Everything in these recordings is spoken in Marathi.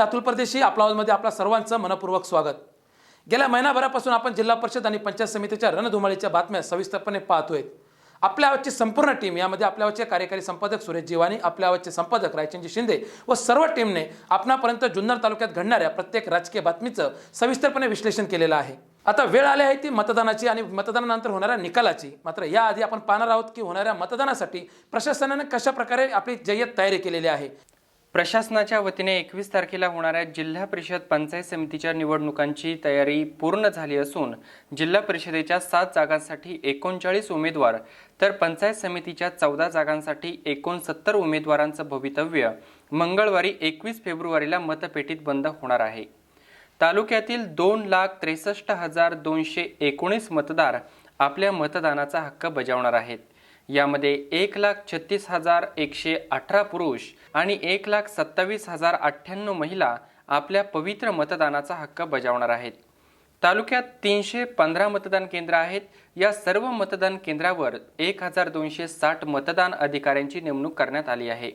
मी अतुल परदेशी आपला आवाजमध्ये आपल्या सर्वांचं मनपूर्वक स्वागत. गेल्या महिनाभरापासून आपण जिल्हा परिषद आणि पंचायत समितीच्या रणधुमाळीच्या बातम्या सविस्तरपणे पाहतोय. आपल्या आवाजची संपूर्ण टीम यामध्ये आपल्या आवाजचे कार्यकारी संपादक सुरेश जीवानी आपल्या आवाजचे संपादक रायचंदजी शिंदे व सर्व टीमने आपणापर्यंत जुन्नर तालुक्यात घडणाऱ्या प्रत्येक राजकीय बातमीचं सविस्तरपणे विश्लेषण केलेलं आहे. आता वेळ आली आहे ती मतदानाची आणि मतदानानंतर होणाऱ्या निकालाची. मात्र याआधी आपण पाहणार आहोत की होणाऱ्या मतदानासाठी प्रशासनाने कशा प्रकारे आपली जय्यत तयारी केलेली आहे. प्रशासनाच्या वतीने एकवीस तारखेला होणाऱ्या जिल्हा परिषद पंचायत समितीच्या निवडणुकांची तयारी पूर्ण झाली असून जिल्हा परिषदेच्या सात जागांसाठी एकोणचाळीस उमेदवार तर पंचायत समितीच्या चौदा जागांसाठी एकोणसत्तर उमेदवारांचं भवितव्य मंगळवारी एकवीस फेब्रुवारीला मतपेटीत बंद होणार आहे. तालुक्यातील दोन लाख त्रेसष्ट हजार दोनशे एकोणीस मतदार आपल्या मतदानाचा हक्क बजावणार आहेत. यामध्ये एक लाख छत्तीस हजार एकशे अठरा पुरुष आणि एक लाख सत्तावीस हजार अठ्ठ्याण्णव महिला आपल्या पवित्र मतदानाचा हक्क बजावणार आहेत. तालुक्यात तीनशे पंधरा मतदान केंद्र आहेत. या सर्व मतदान केंद्रावर एक हजार दोनशे साठ मतदान अधिकाऱ्यांची नेमणूक करण्यात आली आहे.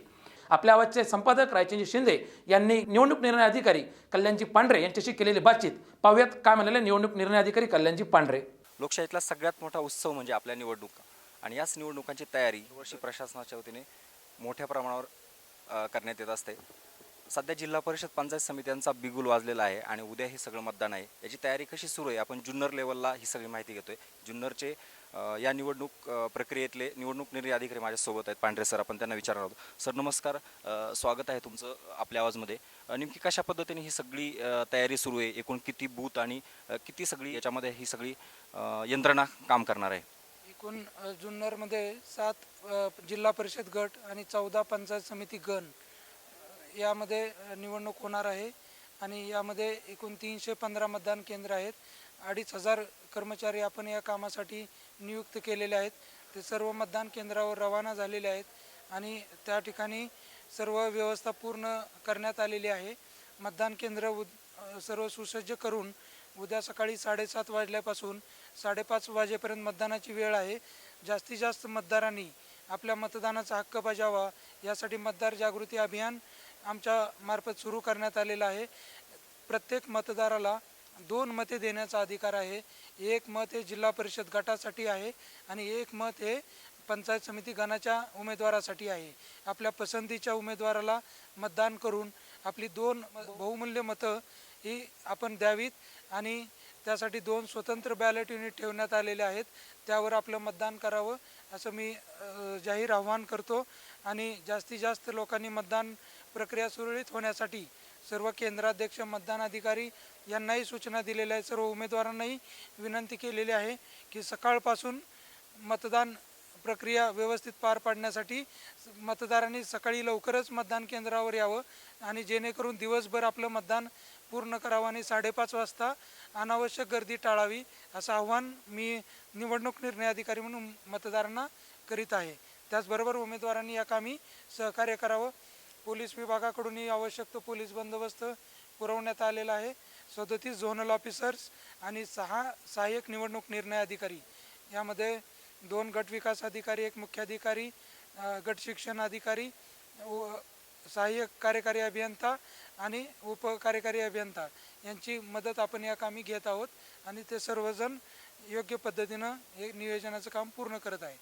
आपल्या आवाजचे संपादक रायचंदजी शिंदे यांनी निवडणूक निर्णय अधिकारी कल्याणजी पांढरे यांच्याशी केलेली बातचीत पाहूयात काय म्हणाले निवडणूक निर्णय अधिकारी कल्याणजी पांढरे. लोकशाहीतला सगळ्यात मोठा उत्सव म्हणजे आपल्या निवडणुका. आणि याच निवडणुकांची तयारी वर्षी प्रशासनाच्या वतीने मोठ्या प्रमाणावर करण्यात येत असते. सध्या जिल्हा परिषद पंचायत समित्यांचा बिगुल वाजलेला आहे आणि उद्या हे सगळं मतदान आहे. याची तयारी कशी सुरू आहे? आपण जुन्नर लेवलला ही सगळी माहिती घेतोय. जुन्नरचे या निवडणूक प्रक्रियेतले निवडणूक निर्णय अधिकारी माझ्यासोबत आहेत. पांढरे सर आपण त्यांना विचारणार आहोत. सर नमस्कार. स्वागत आहे तुमचं आपल्या आवाजमध्ये. नेमकी कशा पद्धतीने ही सगळी तयारी सुरू आहे? एकूण किती बूथ आणि किती सगळी याच्यामध्ये ही सगळी यंत्रणा काम करणार आहे? एकूण जुन्नरमध्ये सात जिल्हा परिषद गट आणि चौदा पंचायत समिती गण यामध्ये निवडणूक होणार आहे. आणि यामध्ये एकूण तीनशे पंधरा मतदान केंद्र आहेत. अडीच हजार कर्मचारी आपण या कामासाठी नियुक्त केलेले आहेत. ते सर्व मतदान केंद्रावर रवाना झालेले आहेत. आणि त्या ठिकाणी सर्व व्यवस्था पूर्ण करण्यात आलेली आहे. मतदान केंद्र उद सर्व सुसज्ज करून उद्या सकाळी साडेसात वाजल्यापासून साडेपाच वाजेपर्यंत मतदानाची वेळ आहे. जास्तीत जास्त मतदारांनी आपल्या मतदानाचा हक्क बजावा यासाठी मतदार जागृती अभियान आमच्या मार्फत सुरू करण्यात आलेलं आहे. प्रत्येक मतदाराला दोन मते देण्याचा अधिकार आहे. एक मत हे जिल्हा परिषद गटासाठी आहे आणि एक मत हे पंचायत समिती गणाच्या उमेदवारासाठी आहे. आपल्या पसंतीच्या उमेदवाराला मतदान करून आपली दोन बहुमूल्य मतं ही आपण द्यावीत आणि त्यासाठी दोन स्वतंत्र बॅलेट युनिट ठेवण्यात आलेले आहेत. त्यावर आपलं मतदान करावं असं मी जाहीर आव्हान करतो. आणि जास्तीत जास्त लोकांनी मतदान प्रक्रिया सुरळीत होण्यासाठी सर्व केंद्राध्यक्ष मतदान अधिकारी यांनाही सूचना दिलेल्या आहेत. सर्व उमेदवारांनाही विनंती केलेली आहे की सकाळपासून मतदान प्रक्रिया व्यवस्थित पार पाडण्यासाठी मतदारांनी सकाळी लवकरच मतदान केंद्रावर यावं आणि जेणेकरून दिवसभर आपलं मतदान पूर्ण करावं आणि साडेपाच वाजता अनावश्यक गर्दी टाळावी असं आव्हान मी निवडणूक निर्णय अधिकारी म्हणून मतदारांना करीत आहे. त्याचबरोबर उमेदवारांनी या कामी सहकार्य करावं. पोलीस विभागाकडूनही आवश्यक तो पोलीस बंदोबस्त पुरवण्यात आलेला आहे. सदतीस झोनल ऑफिसर्स आणि सहा सहाय्यक निवडणूक निर्णय अधिकारी. यामध्ये दोन गट विकास अधिकारी एक मुख्याधिकारी गट शिक्षण अधिकारी व सहाय्यक कार्यकारी अभियंता आणि उपकार्यकारी अभियंता. यांची मदत आपण या कामी घेत आहोत आणि ते सर्वजण योग्य पद्धतीनं हे नियोजनाचं काम पूर्ण करत आहेत.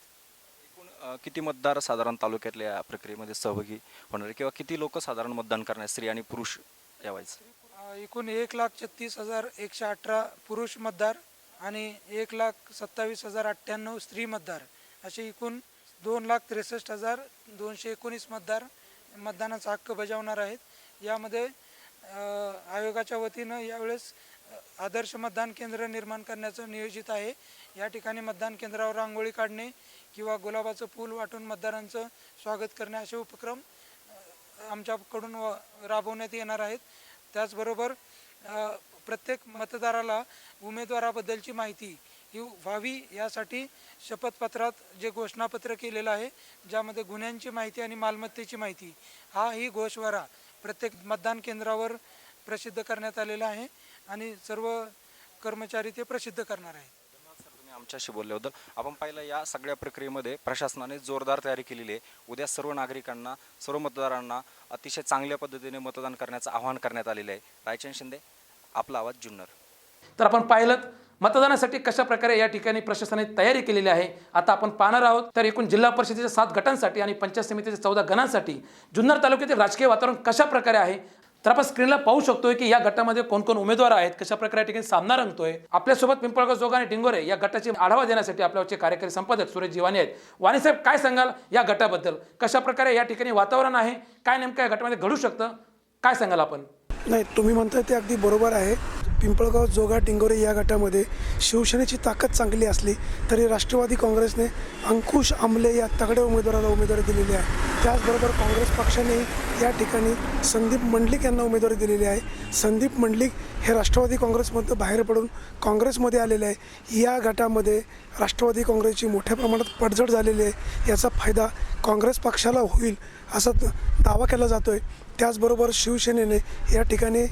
एकूण किती मतदार साधारण तालुक्यातल्या या प्रक्रियेमध्ये सहभागी होणार? किंवा किती लोक साधारण मतदान करणार स्त्री आणि पुरुष यावायचं? एकूण एक लाख छत्तीस हजार एकशे अठरा पुरुष मतदार आणि एक लाख सत्तावीस हजार अठ्ठ्याण्णव स्त्री मतदार असे एकूण दोन लाख त्रेसष्ट हजार दोनशे एकोणीस मतदार मतदानाचा हक्क बजावणार आहेत. यामध्ये आयोगाच्या वतीनं यावेळेस आदर्श मतदान केंद्र निर्माण करण्याचं नियोजित आहे. या ठिकाणी मतदान केंद्रावर रांगोळी काढणे किंवा गुलाबाचं फूल वाटून मतदारांचं स्वागत करणे असे उपक्रम आमच्याकडून राबवण्यात येणार आहेत. त्याचबरोबर प्रत्येक मतदाराला उमेदवाराबद्दलची माहिती ही व्हावी यासाठी शपथपत्रात जे घोषणापत्र केलेलं आहे ज्यामध्ये गुन्ह्यांची माहिती आणि मालमत्तेची माहिती हा ही घोषवारा प्रत्येक मतदान केंद्रावर प्रसिद्ध करण्यात आलेला आहे आणि सर्व कर्मचारी ते प्रसिद्ध करणार आहेत. तुम्ही आमच्याशी बोलल्याबद्दल आपण पाहिलं या सगळ्या प्रक्रियेमध्ये प्रशासनाने जोरदार तयारी केलेली आहे. उद्या सर्व नागरिकांना सर्व मतदारांना अतिशय चांगल्या पद्धतीने मतदान करण्याचं आवाहन करण्यात आलेलं आहे. रायचंद शिंदे. आपला आवाज जुन्नर. तर आपण पाहिलं मतदानासाठी कशा प्रकारे या ठिकाणी प्रशासनाने तयारी केलेली आहे आता आपण पाहणार आहोत. तर एकूण जिल्हा परिषदेच्या सात गटांसाठी आणि पंचायत समितीच्या चौदा गणांसाठी जुन्नर तालुक्यातील राजकीय वातावरण कशा प्रकारे आहे? तर आपण स्क्रीनला पाहू शकतोय की या गटामध्ये कोण कोण उमेदवार आहेत कशा प्रकारे या ठिकाणी सामना रंगतोय. आपल्यासोबत पिंपळगाव जोगा आणि डिंगोरे या गटाचे आढावा देण्यासाठी आपल्याचे कार्यकारी संपादक सुरेश जीवानी आहेत. वाणीसाहेब काय सांगाल या गटाबद्दल? कशा प्रकारे या ठिकाणी वातावरण आहे? काय नेमकं या गटामध्ये घडू शकतं? काय सांगाल आपण? नाही तुम्ही म्हणताय ते अगदी बरोबर आहे. पिंपळगाव जोगा डिंगोरे या गटामध्ये शिवसेनेची ताकद चांगली असली तरी राष्ट्रवादी काँग्रेसने अंकुश आमले या तगड्या उमेदवाराला उमेदवारी दिलेली आहे. त्याचबरोबर काँग्रेस पक्षाने या ठिकाणी संदीप मंडलिक यांना उमेदवारी दिलेली आहे. संदीप मंडलिक हे राष्ट्रवादी काँग्रेसमधनं बाहेर पडून काँग्रेसमध्ये आलेले आहे. या गटामध्ये राष्ट्रवादी काँग्रेसची मोठ्या प्रमाणात पडझड झालेली आहे. याचा फायदा काँग्रेस पक्षाला होईल असा दावा केला जातो आहे त्याचबरोबर शिवसेनेने या ठिकाणी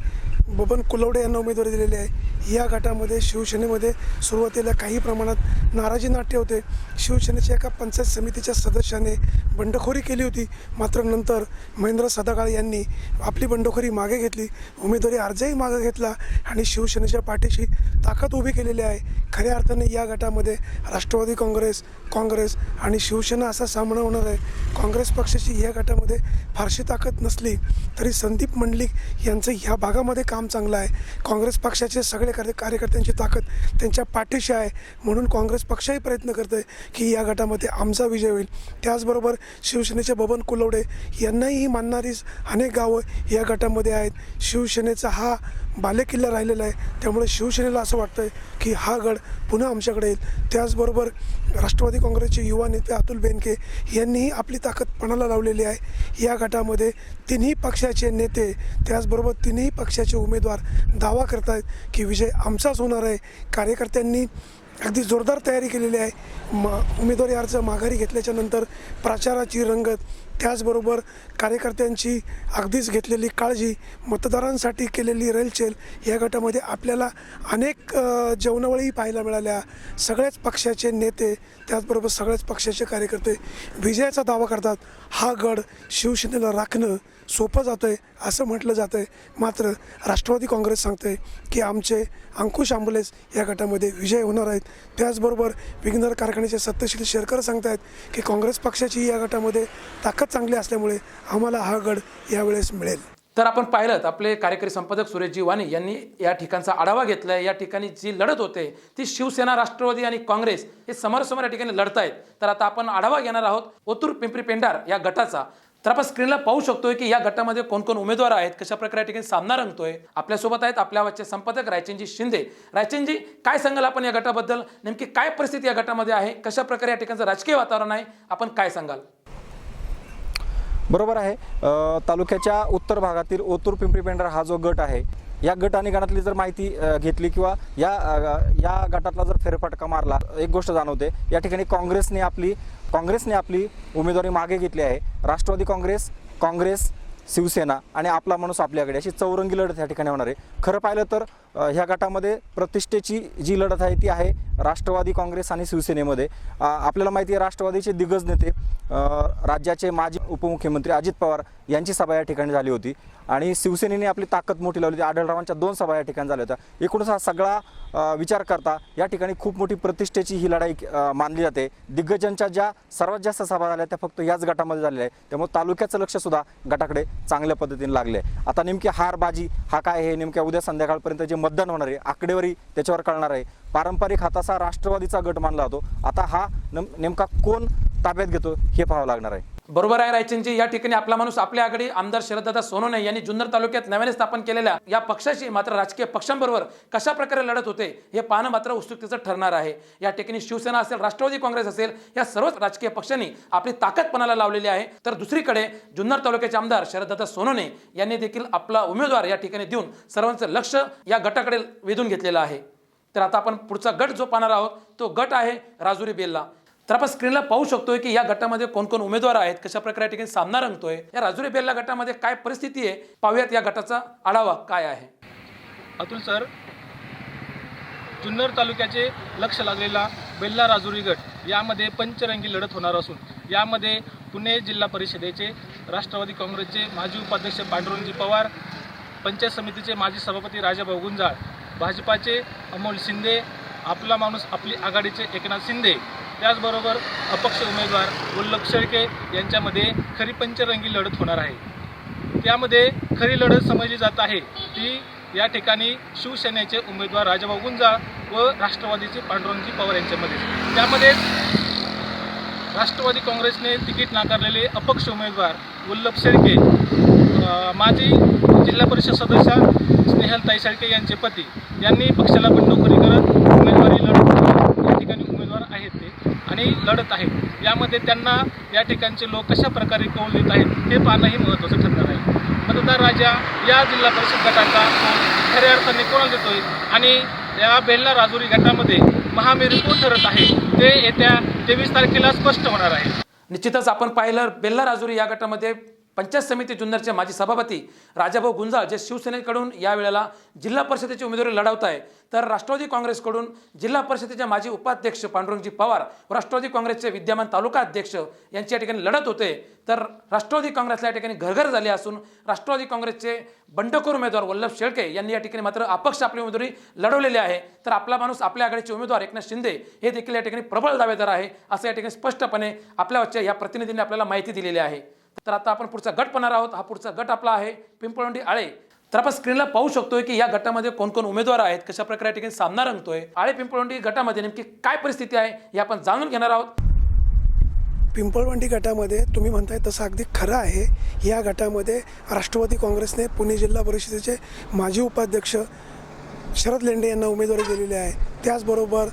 बबन कुलवडे यांना उमेदवारी दिलेली आहे. या गटामध्ये शिवसेनेमध्ये सुरुवातीला काही प्रमाणात नाराजी नाट्य होते शिवसेनेच्या एका पंचायत समितीच्या सदस्याने बंडखोरी केली होती. मात्र नंतर महेंद्र सदाकाळ यांनी आपली बंडखोरी मागे घेतली. उमेदवारी अर्जही मागे घेतला आणि शिवसेनेच्या पाठीशी ताकद उभी केलेली आहे. खऱ्या अर्थाने या गटामध्ये राष्ट्रवादी काँग्रेस काँग्रेस आणि शिवसेना असा सामना होणार आहे. काँग्रेस पक्षाची या गटामध्ये फारशी ताकद नसली तरी संदीप मंडलिक यांचं ह्या भागामध्ये काम चांगलं आहे. काँग्रेस पक्षाचे सगळे कार्य कार्यकर्त्यांची ताकद त्यांच्या पाठीशी आहे. म्हणून काँग्रेस पक्षही प्रयत्न करतो आहे की या गटामध्ये आमचा विजय होईल. त्याचबरोबर शिवसेनेचे बबन कुलवडे यांनाही मानणारी अनेक गावं या गटामध्ये आहेत. शिवसेनेचा हा बालेकिल्ला राहिलेला आहे. त्यामुळे शिवसेनेला असं वाटतं की हा गड पुन्हा आमच्याकडे येईल. त्याचबरोबर राष्ट्रवादी काँग्रेसचे युवा नेते अतुल बेनके यांनीही आपली ताकद पणाला लावलेली आहे. या गटामध्ये तिन्ही पक्षाचे नेते त्याचबरोबर तिन्ही पक्षाचे उमेदवार दावा करत आहेत की विजय आमचाच होणार आहे. कार्यकर्त्यांनी अगदी जोरदार तयारी केलेली आहे. मा उमेदवारी अर्ज माघारी घेतल्याच्यानंतर प्रचाराची रंगत त्याचबरोबर कार्यकर्त्यांची अगदीच घेतलेली काळजी मतदारांसाठी केलेली रेलचेल या गटामध्ये आपल्याला अनेक जेवणावळी पाहायला मिळाल्या. सगळ्याच पक्षाचे नेते त्याचबरोबर सगळ्याच पक्षाचे कार्यकर्ते विजयाचा दावा करतात. हा गड शिवसेनेला राखणं सोपं जातं आहे असं म्हटलं जातं आहे मात्र राष्ट्रवादी काँग्रेस सांगते की आमचे अंकुश आंबुलेस या गटामध्ये विजय होणार आहेत. त्याचबरोबर विघ्नर कारखान्याचे सत्यशील शेरकर सांगतायत की काँग्रेस पक्षाची या गटामध्ये ताकद चांगली असल्यामुळे आम्हाला हा गड यावेळेस मिळेल. तर आपण पाहिलं आपले कार्यकारी संपादक सुरेशजी वाणी यांनी या ठिकाणचा आढावा घेतला या ठिकाणी जी लढत होते ती शिवसेना राष्ट्रवादी आणि काँग्रेस हे समोरासमोर या ठिकाणी लढत आहेत तर आता आपण आढावा घेणार आहोत ओतूर पिंपरी पेंडार या गटाचा. तर आपण स्क्रीनला पाहू शकतोय की या गटामध्ये कोण कोण उमेदवार आहेत कशा प्रकारे या ठिकाणी सामना रंगतोय. आपल्यासोबत आहेत आपल्या आवाजचे संपादक रायचंदजी शिंदे. रायचंदजी काय सांगाल आपण या गटाबद्दल? नेमकी काय परिस्थिती या गटामध्ये आहे? कशा प्रकारे या ठिकाणचं राजकीय वातावरण आहे? आपण काय सांगाल? बरोबर आहे. तालुक्याच्या उत्तर भागातील ओतूर पिंपरी पेंढरा हा जो गट आहे या गट आणि गटातली जर माहिती घेतली किंवा या या गटातला जर फेरफटका मारला एक गोष्ट जाणवते या ठिकाणी काँग्रेसने आपली काँग्रेसने आपली उमेदवारी मागे घेतली आहे. राष्ट्रवादी काँग्रेस काँग्रेस शिवसेना आणि आपला माणूस आपल्याकडे अशी चौरंगी लढत या ठिकाणी होणार आहे. खरं पाहिलं तर ह्या गटामध्ये प्रतिष्ठेची जी लढत आहे ती आहे राष्ट्रवादी काँग्रेस आणि शिवसेनेमध्ये. आपल्याला माहिती आहे राष्ट्रवादीचे दिग्गज नेते राज्याचे माजी उपमुख्यमंत्री अजित पवार यांची सभा या ठिकाणी झाली होती. आणि शिवसेनेने आपली ताकद मोठी लावली होती. आढळरावांच्या दोन सभा या ठिकाणी झाल्या होत्या. एकूणच हा सगळा विचार करता या ठिकाणी खूप मोठी प्रतिष्ठेची ही लढाई मानली जाते. दिग्गजांच्या ज्या सर्वात जास्त सभा झाल्या त्या फक्त याच गटामध्ये झालेल्या आहे त्यामुळे तालुक्याचं लक्षसुद्धा गटाकडे चांगल्या पद्धतीने लागले आहे आता नेमकी हार बाजी हा काय हे नेमक्या उद्या संध्याकाळपर्यंत जे मतदान होणार आहे. आकडेवारी त्याच्यावर कळणार आहे. पारंपरिक हाताचा राष्ट्रवादीचा गट मानला जातो. आता हा नम- नेमका कोण ताब्यात घेतो हे पाहावं लागणार आहे. बरोबर आहे रायचंदजी या ठिकाणी आपला माणूस आपल्या आघाडी आमदार शरददादा सोनोने यांनी जुन्नर तालुक्यात नव्याने स्थापन केलेल्या या पक्षाशी मात्र राजकीय पक्षांबरोबर कशा प्रकारे लढत होते हे पाहणं मात्र उत्सुकतेचं ठरणार आहे. या ठिकाणी शिवसेना असेल राष्ट्रवादी काँग्रेस असेल या सर्वच राजकीय पक्षांनी आपली ताकद पणाला लावलेली आहे. तर दुसरीकडे जुन्नर तालुक्याचे आमदार शरददादा सोनोने यांनी देखील आपला उमेदवार या ठिकाणी देऊन सर्वांचं लक्ष या गटाकडे वेधून घेतलेलं आहे. तर आता आपण पुढचा गट जो पाहणार आहोत तो गट आहे राजुरी बेल्ला. तर आपण स्क्रीनला पाहू शकतोय की या गटामध्ये कोण कोण उमेदवार आहेत कशा प्रकारे ठिकाणी सामना रंगतोय या राजुरी बेल्ला गटामध्ये काय परिस्थिती आहे पाहूयात या गटाचा आढावा काय आहे. अतुल सर जुन्नर तालुक्याचे लक्ष लागलेला बेल्ला राजुरी गट यामध्ये पंचरंगी लढत होणार असून यामध्ये पुणे जिल्हा परिषदेचे राष्ट्रवादी काँग्रेसचे माजी उपाध्यक्ष पांडुरंगजी पवार पंचायत समितीचे माजी सभापती राजाभाऊ गुंजाळ भाजपाचे अमोल शिंदे आपला माणूस आपली आघाडीचे एकनाथ शिंदे त्याचबरोबर अपक्ष उमेदवार वल्लभ शेळके यांच्यामध्ये खरी पंचरंगी लढत होणार आहे. त्यामध्ये खरी लढत समजली जात आहे. ती या ठिकाणी शिवसेनेचे उमेदवार राजाभाऊ गुंजा व राष्ट्रवादीचे पांडुरंगजी पवार यांच्यामध्ये. त्यामध्ये राष्ट्रवादी काँग्रेसने तिकीट नाकारलेले अपक्ष उमेदवार वल्लभ शेळके माजी जिल्हा परिषद सदस्य स्नेहलताई शेळके यांचे पती. यांनी पक्षाला बंडखोरी करत उमेदवारी लढत या ठिकाणी उमेदवार आहेत ते आणि लढत आहेत यामध्ये त्यांना या ठिकाणचे लोक कशा प्रकारे कौल देत आहेत हे पाहणंही महत्त्वाचं ठरणार आहे. मतदार राजा या जिल्हा परिषद गटाचा खऱ्या अर्थाने कोणाला देतोय? आणि या बेल्ला राजुरी गटामध्ये महामेरू कोण ठरत आहे? ते येत्या तेवीस तारखेला स्पष्ट होणार आहे. निश्चितच आपण पाहिलं बेल्ला राजुरी या गटामध्ये पंचायत समिती जुन्नरचे माजी सभापती राजाभाऊ गुंजाळ जे शिवसेनेकडून या वेळेला जिल्हा परिषदेची उमेदवारी लढवत आहे तर राष्ट्रवादी काँग्रेसकडून जिल्हा परिषदेचे माजी उपाध्यक्ष पांडुरंगजी पवार व राष्ट्रवादी काँग्रेसचे विद्यमान तालुका अध्यक्ष यांची या ठिकाणी लढत होते. तर राष्ट्रवादी काँग्रेसला या ठिकाणी घरघर झाले असून राष्ट्रवादी काँग्रेसचे बंडखोर उमेदवार वल्लभ शेळके यांनी या ठिकाणी मात्र अपक्ष आपली उमेदवारी लढवलेली आहे. तर आपला माणूस आपल्या आघाडीचे उमेदवार एकनाथ शिंदे हे देखील या ठिकाणी प्रबळ दावेदार आहे असं या ठिकाणी स्पष्टपणे आपल्या वच्च्या या प्रतिनिधींनी आपल्याला माहिती दिलेली आहे. तर आता आपण पुढचा गट पाहणार आहोत. हा पुढचा गट आपला आहे पिंपळवंडी आळे. तर आपण स्क्रीनला पाहू शकतोय की या गटामध्ये कोण कोण उमेदवार आहेत कशा प्रकारे या ठिकाणी सामना रंगतोय आळे पिंपळवंडी गटामध्ये नेमकी काय परिस्थिती आहे हे आपण जाणून घेणार आहोत. पिंपळवंडी गटामध्ये तुम्ही म्हणताय तसं अगदी खरं आहे. या गटामध्ये राष्ट्रवादी काँग्रेसने पुणे जिल्हा परिषदेचे माजी उपाध्यक्ष शरद लेंडे यांना उमेदवारी दिलेली आहे. त्याचबरोबर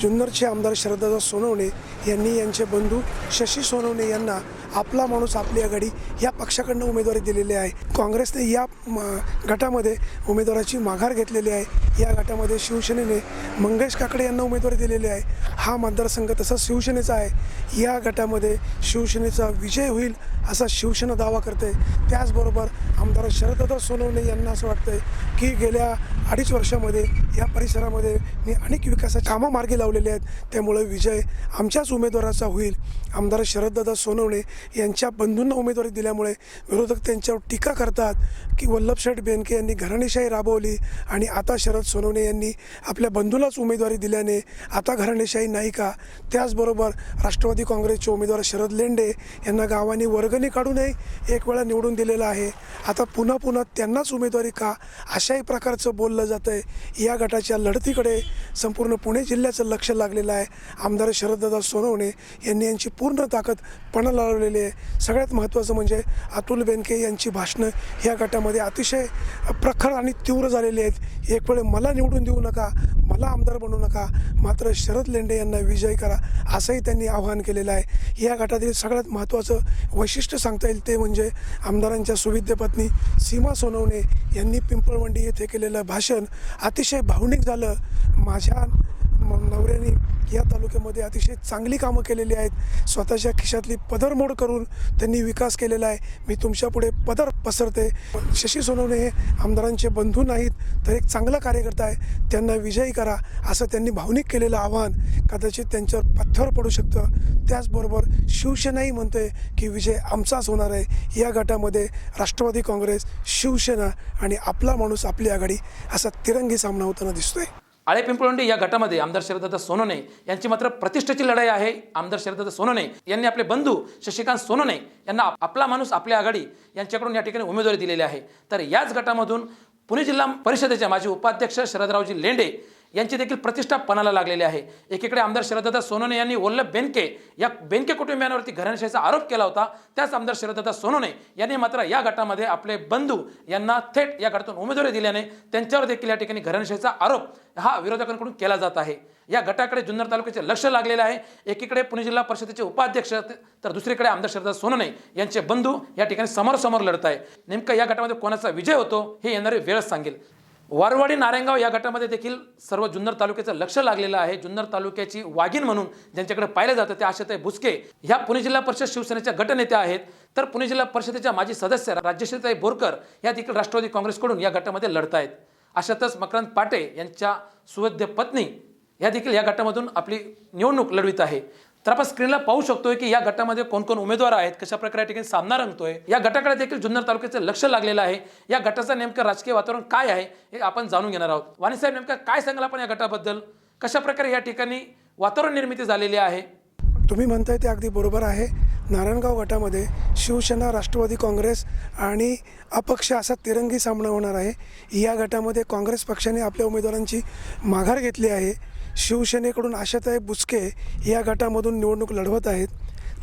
जुन्नरचे आमदार शरददादा सोनवणे यांनी यांचे बंधू शशी सोनवणे यांना आपला माणूस आपली आघाडी या पक्षाकडनं उमेदवारी दिलेली आहे. काँग्रेसने या म, गटामध्ये उमेदवाराची माघार घेतलेली आहे. या गटामध्ये शिवसेनेने मंगेश काकडे यांना उमेदवारी दिलेली आहे. हा मतदारसंघ तसा शिवसेनेचा आहे. या गटामध्ये शिवसेनेचा विजय होईल असा शिवसेना दावा करते त्याचबरोबर आमदार शरददादा सोनवणे यांना असं वाटतंय की गेल्या अडीच वर्षामध्ये या परिसरामध्ये मी अनेक विकासाची कामं मार्गी लावलेले आहेत. त्यामुळे विजय आमच्याच उमेदवाराचा होईल. आमदार शरददादा सोनवणे यांच्या बंधूंना उमेदवारी दिल्यामुळे विरोधक त्यांच्यावर टीका करतात की वल्लभशेठ बेनके यांनी घराणेशाही राबवली आणि आता शरद सोनवणे यांनी आपल्या बंधूलाच उमेदवारी दिल्याने आता घराणेशाही नाही का? त्याचबरोबर राष्ट्रवादी काँग्रेसचे उमेदवार शरद लेंडे यांना गावाने वर्गणी काढूनही एक वेळा निवडून दिलेलं आहे. आता पुन्हा पुन्हा त्यांनाच उमेदवारी का? अशाही प्रकारचं बोल बोललं जातं आहे या गटाच्या लढतीकडे संपूर्ण पुणे जिल्ह्याचं लक्ष लागलेलं आहे. आमदार शरददादा सोनवणे यांनी यांची पूर्ण ताकद पणा लावलेली आहे. सगळ्यात महत्त्वाचं म्हणजे अतुल बेनके यांची भाषणं या गटामध्ये अतिशय प्रखर आणि तीव्र झालेली आहेत. एक वेळ मला निवडून देऊ नका मला आमदार बनवू नका मात्र शरद लेंडे यांना विजय करा असंही त्यांनी आवाहन केलेलं आहे. या गटातील सगळ्यात महत्त्वाचं वैशिष्ट्य सांगता येईल ते म्हणजे आमदारांच्या सुविद्य पत्नी सीमा सोनवणे यांनी पिंपळवंडी येथे केलेलं भाषण अतिशय भावनिक झालं. माझ्या नवऱ्याने या तालुक्यामध्ये अतिशय चांगली कामं केलेली आहेत. स्वतःच्या खिशातली पदरमोड करून त्यांनी विकास केलेला आहे. मी तुमच्यापुढे पदर पसरते. शशी सोनवणे हे आमदारांचे बंधू नाहीत तर एक चांगला कार्यकर्ता आहे. त्यांना विजयी करा असं त्यांनी भावनिक केलेलं आव्हान कदाचित त्यांच्यावर पथ्यावर पडू शकतं. त्याचबरोबर शिवसेनाही म्हणते की विजय आमचाच होणार आहे. या गटामध्ये राष्ट्रवादी काँग्रेस शिवसेना आणि आपला माणूस आपली आघाडी असा तिरंगी सामना होताना दिसतोय. आळे पिंपळवंडी या गटामध्ये आमदार शरदत्ता सोनोने यांची मात्र प्रतिष्ठेची लढाई आहे. आमदार शरदत्ता सोनोने यांनी आपले बंधू शशिकांत सोनोने यांना आपला माणूस आपल्या आघाडी यांच्याकडून या ठिकाणी उमेदवारी दिलेली आहे. तर याच गटामधून पुणे जिल्हा परिषदेचे माजी उपाध्यक्ष शरदरावजी लेंडे यांची देखील प्रतिष्ठा पणाला लागलेली आहे. एकीकडे आमदार शरदत्ता सोनवणे यांनी वल्लभ बेनके या बेनके कुटुंबियांवरती घराणेशाहीचा आरोप केला होता. त्याच आमदार शरदत्ता सोनवणे यांनी मात्र या गटामध्ये आपले बंधू यांना थेट या गटातून उमेदवारी दिल्याने त्यांच्यावर देखील या ठिकाणी घराणेशाहीचा आरोप हा विरोधकांकडून केला जात आहे. या गटाकडे जुन्नर तालुक्याचे लक्ष लागलेले आहे. एकीकडे पुणे जिल्हा परिषदेचे उपाध्यक्ष तर दुसरीकडे आमदार शरद सोनवणे यांचे बंधू या ठिकाणी समोरासमोर लढत आहे नेमकं या गटामध्ये कोणाचा विजय होतो हे येणारी वेळच सांगेल. वारवाडी नारायणगाव या गटामध्ये देखील सर्व जुन्नर तालुक्याचं लक्ष लागलेलं आहे. जुन्नर तालुक्याची वाघीण म्हणून ज्यांच्याकडे पाहिलं जातं ते आशाताई बुचके ह्या पुणे जिल्हा परिषद शिवसेनेच्या गटनेत्या आहेत. तर पुणे जिल्हा परिषदेच्या माजी सदस्य राज्यश्रीताई बोरकर या देखील राष्ट्रवादी काँग्रेसकडून या गटामध्ये लढत आहेत अशातच मकरंद पाटे यांच्या सुवैद्य पत्नी या देखील या गटामधून आपली निवडणूक लढवित आहे. तर आपण स्क्रीनला पाहू शकतोय की या गटामध्ये कोण कोण उमेदवार आहेत कशा प्रकारे या ठिकाणी सामना रंगतोय. या गटाकडे देखील जुन्नर तालुक्याचं लक्ष लागलेलं आहे. या गटाचं नेमकं राजकीय वातावरण काय आहे हे आपण जाणून घेणार आहोत. वाणी साहेब नेमकं काय सांगाल आपण या गटाबद्दल? कशा प्रकारे या ठिकाणी वातावरण निर्मिती झालेली आहे? तुम्ही म्हणताय ते अगदी बरोबर आहे. नारायणगाव गटामध्ये शिवसेना राष्ट्रवादी काँग्रेस आणि अपक्ष असा तिरंगी सामना होणार आहे. या गटामध्ये काँग्रेस पक्षाने आपल्या उमेदवारांची माघार घेतली आहे. शिवसेनेकडून आशाताई बुचके या गटामधून निवडणूक लढवत आहेत.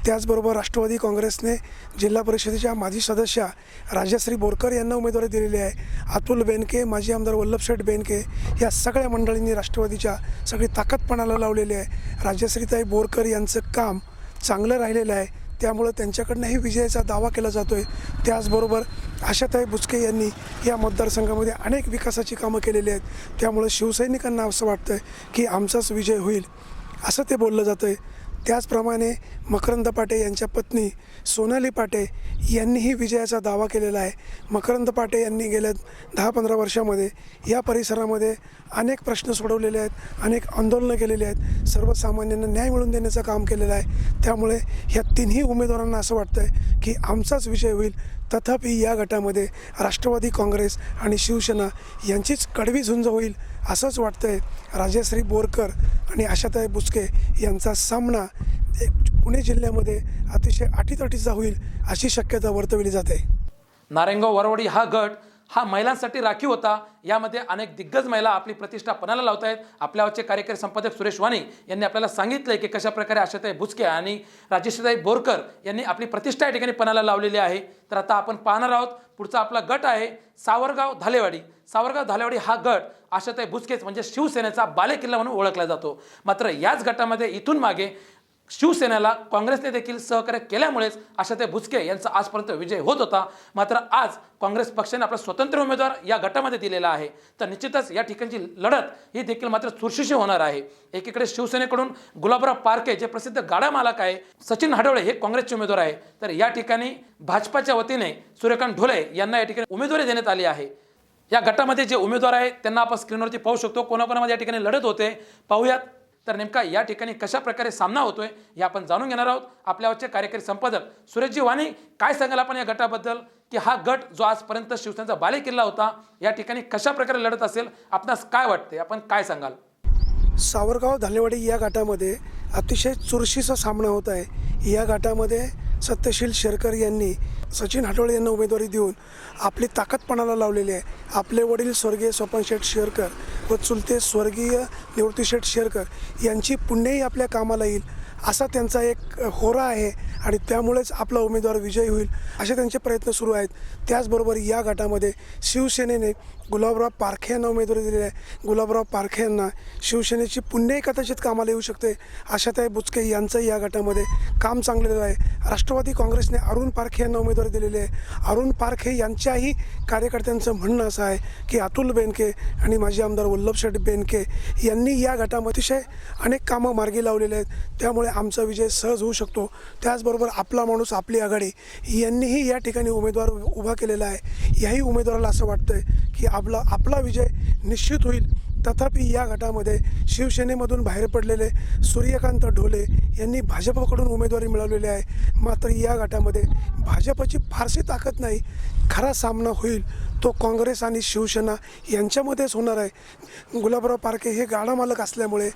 त्याचबरोबर राष्ट्रवादी काँग्रेसने जिल्हा परिषदेच्या माजी सदस्या राजश्री बोरकर यांना उमेदवारी दिलेली आहे. अतुल बेनके माजी आमदार वल्लभशेठ बेनके या सगळ्या मंडळींनी राष्ट्रवादीच्या सगळी ताकदपणाला लावलेली आहे. राजश्रीताई बोरकर यांचं काम चांगलं राहिलेलं आहे. त्यामुळं त्यांच्याकडनंही विजयाचा दावा केला जातो आहे त्याचबरोबर आशाताई बुचके यांनी या मतदारसंघामध्ये अनेक विकासाची कामं केलेली आहेत. त्यामुळं शिवसैनिकांना असं वाटतं की आमचाच विजय होईल असं ते बोललं जातं आहे त्याचप्रमाणे मकरंद पाटे यांच्या पत्नी सोनाली पाटे यांनीही विजयाचा दावा केलेला आहे. मकरंद पाटे यांनी गेल्या दहा पंधरा वर्षामध्ये या परिसरामध्ये अनेक प्रश्न सोडवलेले आहेत अनेक आंदोलनं केलेली आहेत. सर्वसामान्यांना न्याय मिळवून देण्याचं काम केलेलं आहे. त्यामुळे ह्या तिन्ही उमेदवारांना असं वाटतं आहे की आमचाच विजय होईल तथापि या गटामध्ये राष्ट्रवादी काँग्रेस आणि शिवसेना यांचीच कडवी झुंज होईल असंच वाटतं आहे राजश्री बोरकर आणि आशाताई बुचके यांचा सामना पुणे जिल्ह्यामध्ये अतिशय अटीतटीचा होईल अशी शक्यता वर्तवली जाते. नारेंगाव वरवडी हा गट हा महिलांसाठी राखीव होता. यामध्ये अनेक दिग्गज महिला आपली प्रतिष्ठा पणाला लावत आहेत. आपल्यावरचे कार्यकारी संपादक सुरेश वाणी यांनी आपल्याला सांगितलंय की कशाप्रकारे आशाताई भुसके आणि राजेशताई बोरकर यांनी आपली प्रतिष्ठा या ठिकाणी पणाला लावलेली आहे. तर आता आपण पाहणार आहोत पुढचा आपला गट आहे सावरगाव धालेवाडी. सावरगाव धालेवाडी हा गट आशाताई भुसकेच म्हणजे शिवसेनेचा बालेकिल्ला म्हणून ओळखला जातो. मात्र याच गटामध्ये इथून मागे शिवसेनेला काँग्रेसने देखील सहकार्य केल्यामुळेच आशाते भुसके यांचा आजपर्यंत विजय होत होता. मात्र आज काँग्रेस पक्षाने आपला स्वतंत्र उमेदवार या गटामध्ये दिलेला आहे. तर निश्चितच या ठिकाणची लढत ही देखील मात्र चुरशीशी होणार आहे. एकीकडे शिवसेनेकडून गुलाबराव पारखे जे प्रसिद्ध गाडा मालक आहे सचिन हडवळे हे काँग्रेसचे उमेदवार आहे. तर या ठिकाणी भाजपाच्या वतीने सूर्यकांत ढोले यांना या ठिकाणी उमेदवारी देण्यात आली आहे. या गटामध्ये जे उमेदवार आहेत त्यांना आपण स्क्रीनवरती पाहू शकतो. कोणाकोणामध्ये या ठिकाणी लढत होते पाहूयात. तर नेमका या ठिकाणी कशा प्रकारे सामना होतोय हे आपण जाणून घेणार आहोत. आपल्यावरचे कार्यकारी संपादक सुरेशजी वाणी काय सांगाल आपण या गटाबद्दल? की हा गट जो आजपर्यंत शिवसेनेचा बालेकिल्ला होता या ठिकाणी कशा प्रकारे लढत असेल? आपणास काय वाटते आपण काय सांगाल? सावरगाव धालेवाडी या गटामध्ये अतिशय चुरशीचा सामना होत आहे. या गटामध्ये सत्यशील शेरकर यांनी सचिन हटोळे यांना उमेदवारी देऊन आपली ताकदपणाला लावलेली आहे. आपले वडील स्वर्गीय स्वपन शेठ शेरकर व चुलते स्वर्गीय निवृत्ती शेठ शेरकर यांची पुण्यही आपल्या कामाला येईल असा त्यांचा एक होरा आहे. आणि त्यामुळेच आपला उमेदवार विजयी होईल असे त्यांचे प्रयत्न सुरू आहेत. त्याचबरोबर या गटामध्ये शिवसेनेने गुलाबराव पारखे यांना उमेदवारी दिलेली आहे. गुलाबराव पारखे यांना शिवसेनेची पुण्यही कदाचित कामाला येऊ शकते. आशाताई बुचके यांचंही या गटामध्ये काम चांगलेलं आहे. राष्ट्रवादी काँग्रेसने अरुण पारखे यांना उमेदवारी दिलेली आहे. अरुण पारखे यांच्याही कार्यकर्त्यांचं म्हणणं असं आहे की अतुल बेनके आणि माजी आमदार वल्लभशेठ बेनके यांनी या गटामध्ये अतिशय अनेक कामं मार्गी लावलेले आहेत. त्यामुळे आमचा विजय सहज होऊ शकतो. त्याचबरोबर आपला माणूस आपली आघाडी यांनीही या ठिकाणी उमेदवार उभा केलेला आहे. याही उमेदवाराला असं वाटतंय की आपला आपला विजय निश्चित होईल. तथापि या गटामध्ये शिवसेनेमधून बाहेर पडलेले सूर्यकांत ढोले यांनी भाजपकडून उमेदवारी मिळवलेली आहे. मात्र या गटामध्ये भाजपची फारशी ताकद नाही. खरा सामना होईल तो काँग्रेस आणि शिवसेना यांच्यामध्येच होणार आहे. गुलाबराव पारखे हे गाडा मालक असल्यामुळे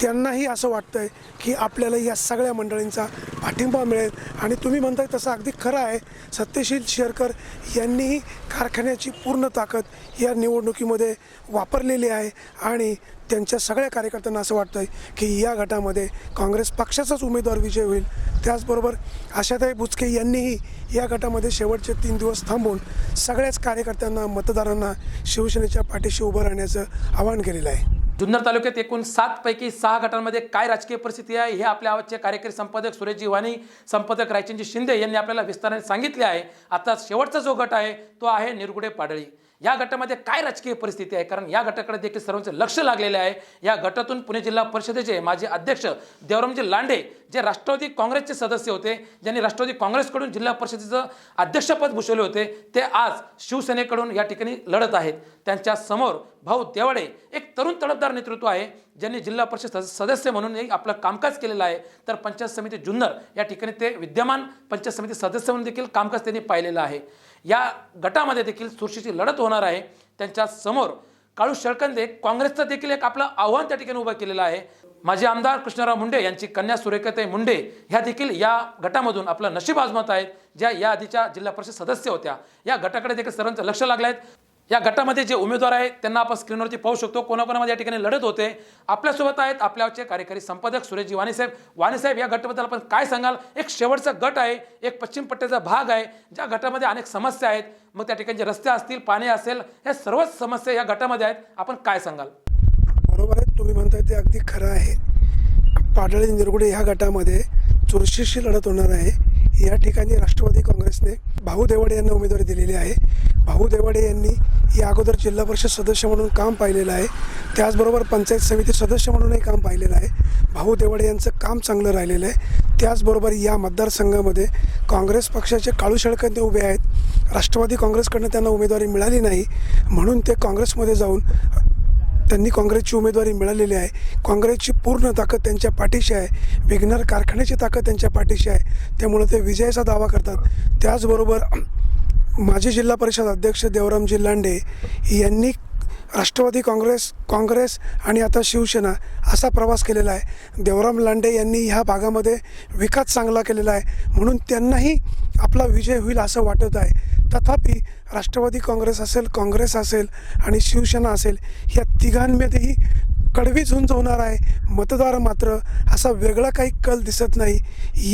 त्यांनाही असं वाटतं आहे की आपल्याला या सगळ्या मंडळींचा पाठिंबा मिळेल. आणि तुम्ही म्हणताय तसं अगदी खरं आहे. सत्यशील शेरकर यांनीही कारखान्याची पूर्ण ताकद या निवडणुकीमध्ये वापरलेली आहे. आणि त्यांच्या सगळ्या कार्यकर्त्यांना असं वाटतं आहे की या गटामध्ये काँग्रेस पक्षाचाच उमेदवार विजय होईल. त्याचबरोबर आशाताई बुचके यांनीही या गटामध्ये शेवटचे तीन दिवस थांबून सगळ्याच कार्यकर्त्यांना मतदारांना शिवसेनेच्या पाठीशी उभं राहण्याचं आवाहन केलेलं आहे. जुन्नर तालुक्यात एकूण सात पैकी सहा गटांमध्ये काय राजकीय परिस्थिती आहे हे आपल्या आवाजचे कार्यकारी संपादक सुरेशजी वाणी संपादक रायचंदजी शिंदे यांनी आपल्याला विस्ताराने सांगितले आहे. आता शेवटचा जो गट आहे तो आहे निरगुडे पाडळी. या गटामध्ये काय राजकीय परिस्थिती आहे? कारण या गटाकडे देखील सर्वांचे लक्ष लागलेले आहे. या गटातून पुणे जिल्हा परिषदेचे माजी अध्यक्ष देवरामजी लांडे जे राष्ट्रवादी काँग्रेसचे सदस्य होते ज्यांनी राष्ट्रवादी काँग्रेसकडून जिल्हा परिषदेचं अध्यक्षपद भूषवले होते ते आज शिवसेनेकडून या ठिकाणी लढत आहेत. त्यांच्यासमोर भाऊ देवाडे एक तरुण तडफदार नेतृत्व आहे ज्यांनी जिल्हा परिषद सदस्य- सदस्य म्हणून एक आपलं कामकाज केलेलं आहे. तर पंचायत समिती जुन्नर या ठिकाणी ते विद्यमान पंचायत समिती सदस्य म्हणून देखील कामकाज त्यांनी पाहिलेलं आहे. या गटामध्ये देखील चुरशीची लढत होणार आहे. त्यांच्यासमोर काळू शेळकंदे काँग्रेसचं देखील एक आपलं आव्हान त्या ठिकाणी उभं केलेलं आहे. माजी आमदार कृष्णराव मुंडे यांची कन्या सुरेखाताई मुंडे ह्या देखील या गटामधून आपलं नशीब आजमत आहेत. ज्या या आधीच्या जिल्हा परिषद सदस्य होत्या. या गटाकडे देखील सर्वांचं लक्ष लागलं आहे. या गटामध्ये जे उमेदवार आहेत त्यांना आपण स्क्रीनवरती पाहू शकतो. कोणाकोणामध्ये या ठिकाणी लढत होते. आपल्यासोबत आहेत आपल्याचे कार्यकारी संपादक सुरेशजी वाणीसाहेब वाणीसाहेब या गटाबद्दल आपण काय सांगाल? एक शेवटचा गट आहे एक पश्चिम पट्ट्याचा भाग आहे ज्या गटामध्ये अनेक समस्या आहेत. मग त्या ठिकाणी जे रस्ते असतील पाणी असेल ह्या सर्वच समस्या या गटामध्ये आहेत. आपण काय सांगाल? बरोबर आहे. तुम्ही म्हणताय ते अगदी खरं आहे. पाडळी निरगुडे ह्या गटामध्ये चुरशीशी लढत होणार आहे. या ठिकाणी राष्ट्रवादी काँग्रेसने भाऊ देवाडे यांना उमेदवारी दिलेली आहे. भाऊ देवाडे यांनी या अगोदर जिल्हा परिषद सदस्य म्हणून काम पाहिलेलं आहे. त्याचबरोबर पंचायत समिती सदस्य म्हणूनही काम पाहिलेलं आहे. भाऊ देवाडे यांचं काम चांगलं राहिलेलं आहे. त्याचबरोबर या मतदारसंघामध्ये काँग्रेस पक्षाचे काळू शेळकंदे उभे आहेत. राष्ट्रवादी काँग्रेसकडनं त्यांना उमेदवारी मिळाली नाही. म्हणून ते काँग्रेसमध्ये जाऊन त्यांनी काँग्रेसची उमेदवारी मिळालेली आहे. काँग्रेसची पूर्ण ताकद त्यांच्या पाठीशी आहे. विघ्नर कारखान्याची ताकद त्यांच्या पाठीशी आहे. त्यामुळे ते विजयाचा दावा करतात. त्याचबरोबर माजी जिल्हा परिषद अध्यक्ष देवरामजी लांडे यांनी राष्ट्रवादी काँग्रेस काँग्रेस आणि आता शिवसेना असा प्रवास केलेला आहे. देवराम लांडे यांनी ह्या भागामध्ये विकास चांगला केलेला आहे. म्हणून त्यांनाही आपला विजय होईल असं वाटत आहे. तथापि राष्ट्रवादी काँग्रेस असेल काँग्रेस असेल आणि शिवसेना असेल या तिघांमध्येही कडवी झुंज होणार आहे. मतदार मात्र असा वेगळा काही कल दिसत नाही.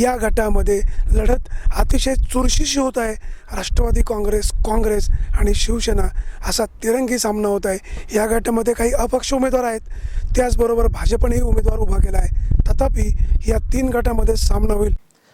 या गटामध्ये लढत अतिशय चुरशीशी होत आहे. राष्ट्रवादी काँग्रेस काँग्रेस आणि शिवसेना असा तिरंगी सामना होत आहे. या गटामध्ये काही अपक्ष उमेदवार आहेत. त्याचबरोबर भाजपनेही उमेदवार उभा केला आहे. तथापि या तीन गटामध्ये सामना होईल.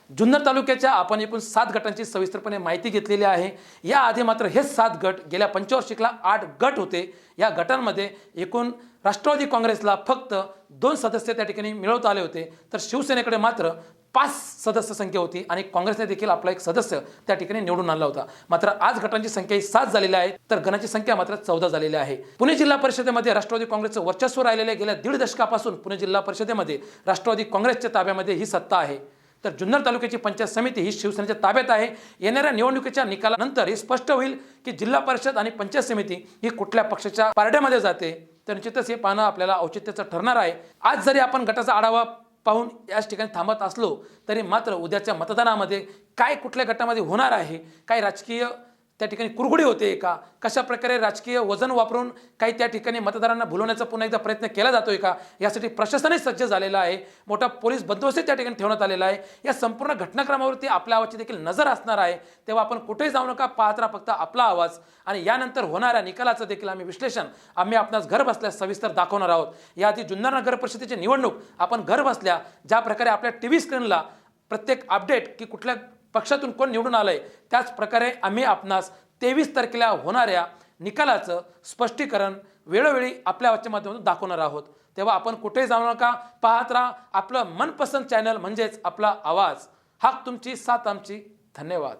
जुन्नर तालुक्याच्या आपण एकूण सात गटांची सविस्तरपणे माहिती घेतलेली आहे. याआधी मात्र हे सात गट गेल्या पंचवर्षिकला आठ गट होते. या गटांमध्ये एकूण राष्ट्रवादी काँग्रेसला फक्त दोन सदस्य त्या ठिकाणी मिळवता आले होते. तर शिवसेनेकडे मात्र पाच सदस्य संख्या होती आणि काँग्रेसने देखील आपला एक सदस्य त्या ठिकाणी निवडून आणला होता. मात्र आज गटांची संख्या ही सात झालेली आहे. तर गणाची संख्या मात्र चौदा झालेली आहे. पुणे जिल्हा परिषदेमध्ये राष्ट्रवादी काँग्रेसचं वर्चस्व राहिलेले गेल्या दीड दशकापासून पुणे जिल्हा परिषदेमध्ये राष्ट्रवादी काँग्रेसच्या ताब्यामध्ये ही सत्ता आहे. तर जुन्नर तालुक्याची पंचायत समिती ही शिवसेनेच्या ताब्यात आहे. येणाऱ्या निवडणुकीच्या निकालानंतर हे स्पष्ट होईल की जिल्हा परिषद आणि पंचायत समिती ही कुठल्या पक्षाच्या पारड्यामध्ये जाते. तर निश्चितच हे पाहणं आपल्याला औचित्याचं ठरणार आहे. आज जरी आपण गटाचा आढावा पाहून याच ठिकाणी थांबत असलो तरी मात्र उद्याच्या मतदानामध्ये काय कुठल्या गटामध्ये होणार आहे काय राजकीय त्या ठिकाणी कुरघुडी होते का? कशा प्रकारे राजकीय वजन वापरून काही त्या ठिकाणी मतदारांना भुलवण्याचा पुन्हा एकदा प्रयत्न केला जातोय का? यासाठी प्रशासनही सज्ज झालेला आहे. मोठा पोलीस बंदोबस्त त्या ठिकाणी ठेवण्यात आलेला आहे. या संपूर्ण घटनाक्रमावरती आपल्या आवाजची देखील नजर असणार आहे. तेव्हा आपण कुठेही जाऊ नका पाहत राहा फक्त आपला आवाज. आणि यानंतर होणाऱ्या निकालाचं देखील आम्ही विश्लेषण आम्ही आपणास घर बसल्या सविस्तर दाखवणार आहोत. याआधी जुन्नर नगर परिषदेची निवडणूक आपण घर बसल्या ज्या प्रकारे आपल्या टी व्ही स्क्रीनला प्रत्येक अपडेट की कुठल्या पक्षातून कोण निवडून आलंय त्याच प्रकारे आम्ही आपणास तेवीस तारखेला होणाऱ्या निकालाचं स्पष्टीकरण वेळोवेळी आपल्या आवाजच्या माध्यमातून दाखवणार आहोत. तेव्हा आपण कुठेही जाऊ नका पाहत राहा. आपलं मनपसंत चॅनल म्हणजेच आपला आवाज. हा तुमची साथ आमची. धन्यवाद.